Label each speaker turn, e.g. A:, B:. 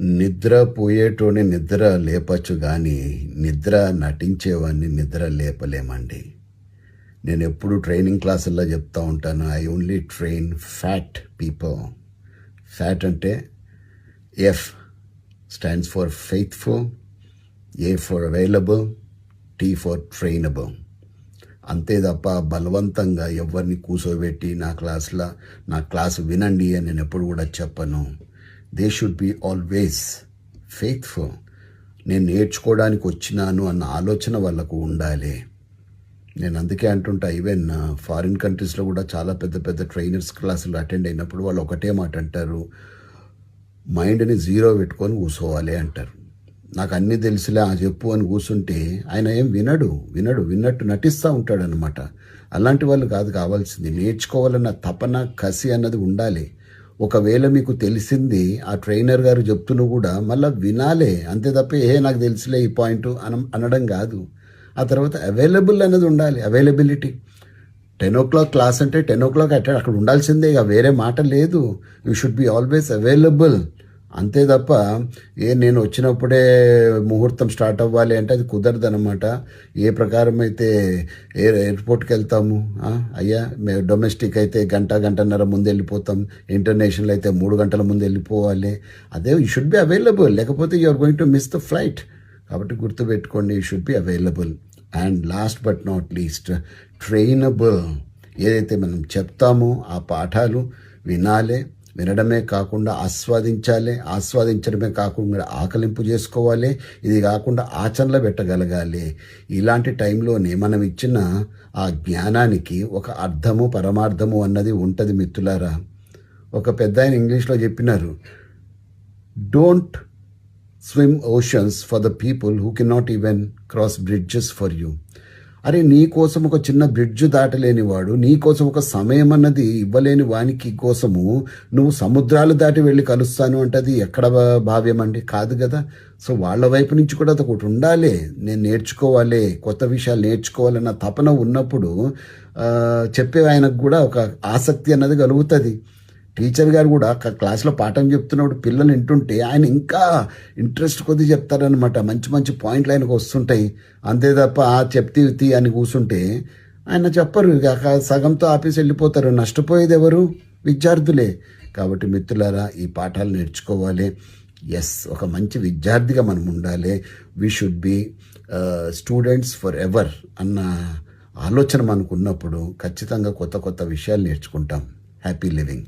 A: నిద్రపోయేటోని నిద్ర లేపచ్చు కానీ నిద్ర నటించేవాడిని నిద్ర లేపలేమండి. నేను ఎప్పుడు ట్రైనింగ్ క్లాసుల్లో చెప్తా ఉంటాను I only train fat people. Fat అంటే F stands for faithful A for available T for trainable. అంతే తప్ప బలవంతంగా ఎవరిని కూర్చోబెట్టి నా క్లాస్లో నా క్లాస్ వినండి అని నేను ఎప్పుడు కూడా చెప్పను. They should be always faithful నేను నేర్చుకోవడానికి వచ్చినాను అన్న ఆలోచన వాళ్ళకు ఉండాలి. నేను అందుకే అంటుంటా ఈవెన్ ఫారిన్ కంట్రీస్లో కూడా చాలా పెద్ద పెద్ద ట్రైనర్స్ క్లాసులు అటెండ్ అయినప్పుడు వాళ్ళు ఒకటే మాట అంటారు. మైండ్ని జీరో పెట్టుకొని కూర్చోవాలి అంటారు. నాకు అన్నీ తెలిసిలే ఆ చెప్పు అని కూర్చుంటే ఆయన ఏం వినడు వినడు విన్నట్టు నటిస్తూ ఉంటాడనమాట అలాంటి వాళ్ళు కాదు కావాల్సింది నేర్చుకోవాలన్న తపన కసి అన్నది ఉండాలి. ఒకవేళ మీకు తెలిసింది ఆ ట్రైనర్ గారు చెప్తున్న కూడా మళ్ళీ వినాలే. అంతే తప్ప ఏ నాకు తెలిసిలే ఈ పాయింట్ అన అనడం కాదు. ఆ తర్వాత అవైలబుల్ అనేది ఉండాలి availability. Ten o'clock class అంటే టెన్ ఓ క్లాక్ అక్కడ అక్కడ ఉండాల్సిందే ఇక వేరే మాట లేదు. You should be always available. అంతే తప్ప ఏ నేను వచ్చినప్పుడే ముహూర్తం స్టార్ట్ అవ్వాలి అంటే అది కుదరదు అనమాట ఏ ప్రకారం అయితే ఎయిర్ ఎయిర్పోర్ట్కి వెళ్తాము అయ్యా మేము డొమెస్టిక్ అయితే గంట గంటన్నర ముందు వెళ్ళిపోతాం. ఇంటర్నేషనల్ అయితే మూడు గంటల ముందు వెళ్ళిపోవాలి. అదే యూ షుడ్ బి అవైలబుల్ లేకపోతే you are going to miss the flight కాబట్టి గుర్తుపెట్టుకోండి you should be available and last but not least trainable ఏదైతే మనం చెప్తామో ఆ పాఠాలు వినాలే. వినడమే కాకుండా ఆస్వాదించాలి ఆస్వాదించడమే కాకుండా ఆకలింపు చేసుకోవాలి. ఇది కాకుండా ఆచరణలో పెట్టగలగాలి. ఇలాంటి టైంలోనే మనం ఇచ్చిన ఆ జ్ఞానానికి ఒక అర్థము పరమార్థము అన్నది ఉంటుంది మిత్రులారా. ఒక పెద్ద ఆయన ఇంగ్లీష్లో చెప్పినారు don't swim oceans for the people who can not even cross bridges for you అరే నీ కోసం ఒక చిన్న బ్రిడ్జ్ దాటలేని వాడు నీ కోసం ఒక సమయం అన్నది ఇవ్వలేని వానికి కోసము నువ్వు సముద్రాలు దాటి వెళ్ళి కలుస్తాను అంటే అది ఎక్కడ భావ్యం అండి కాదు కదా. సో వాళ్ళ వైపు నుంచి కూడా అది ఒకటి ఉండాలి. నేను నేర్చుకోవాలి కొత్త విషయాలు నేర్చుకోవాలన్న తపన ఉన్నప్పుడు చెప్పే ఆయనకు కూడా ఒక ఆసక్తి అన్నది కలుగుతుంది. టీచర్ గారు కూడా క్లాస్లో పాఠం చెప్తున్నప్పుడు పిల్లలు వింటుంటే ఆయన ఇంకా ఇంట్రెస్ట్ కొద్ది చెప్తారనమాట మంచి మంచి పాయింట్లు ఆయనకు వస్తుంటాయి. అంతే తప్ప చెప్తే చెప్తీ తీ అని కూర్చుంటే ఆయన చెప్పరు. ఇక సగంతో ఆఫీస్ వెళ్ళిపోతారు. నష్టపోయేది ఎవరు? విద్యార్థులే. కాబట్టి మిత్రులారా ఈ పాఠాలు నేర్చుకోవాలి. ఎస్ ఒక మంచి విద్యార్థిగా మనం ఉండాలి. We should be students forever అన్న ఆలోచన మనకు ఉన్నప్పుడు ఖచ్చితంగా కొత్త కొత్త విషయాలు నేర్చుకుంటాం. Happy living